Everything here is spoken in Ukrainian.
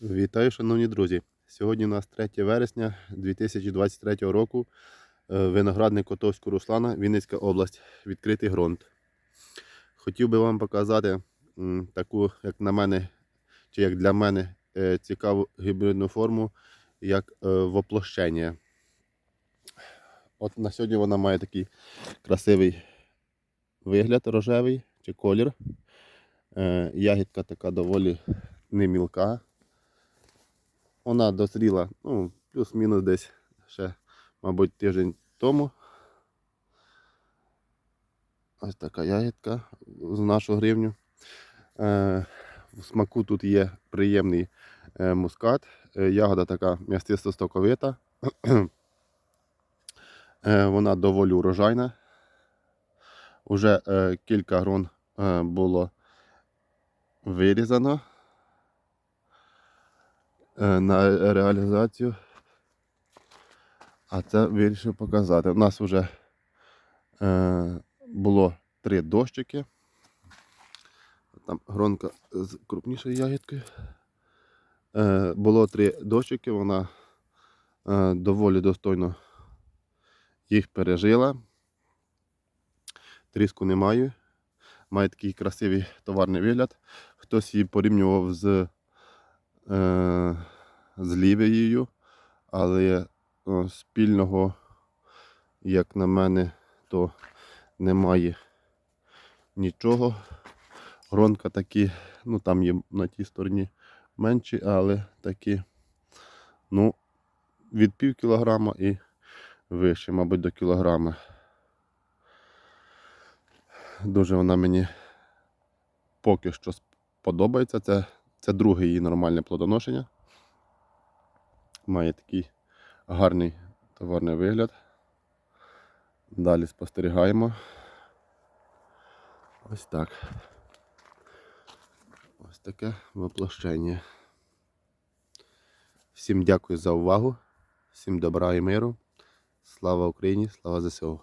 Вітаю, шановні друзі! Сьогодні у нас 3 вересня 2023 року. Е, Виноградник Котовського Руслана, Вінницька область, відкритий ґрунт. Хотів би вам показати таку, як на мене, чи як для мене, е, цікаву гібридну форму, як е, воплощення. От на сьогодні вона має такий красивий вигляд рожевий чи колір. Ягідка така доволі немілка. Вона дозріла, ну, плюс-мінус десь ще, мабуть, тиждень тому. Ось така ягідка з нашу гривню. Е, в смаку тут є приємний е, мускат. Е, ягода така м'ясисто-стоковита. е, вона доволі урожайна. Уже е, кілька грон е, було вирізано на реалізацію. А це вирішив показати. У нас вже е, було три дощики. Там гронка з крупнішою ягідкою. Е, було три дощики, вона е, доволі достойно їх пережила. Тріску не маю. Має такий красивий товарний вигляд. Хтось її порівнював з е, з лівією, але е, спільного, як на мене, то немає нічого. Гронка такі, ну там є на тій стороні менші, але такі, ну, від пів кілограма і вище, мабуть, до кілограма. Дуже вона мені поки що подобається. Це, це друге її нормальне плодоношення. Має такий гарний товарний вигляд. Далі спостерігаємо. Ось так. Ось таке воплощення. Всім дякую за увагу, всім добра і миру. Слава Україні, слава ЗСУ.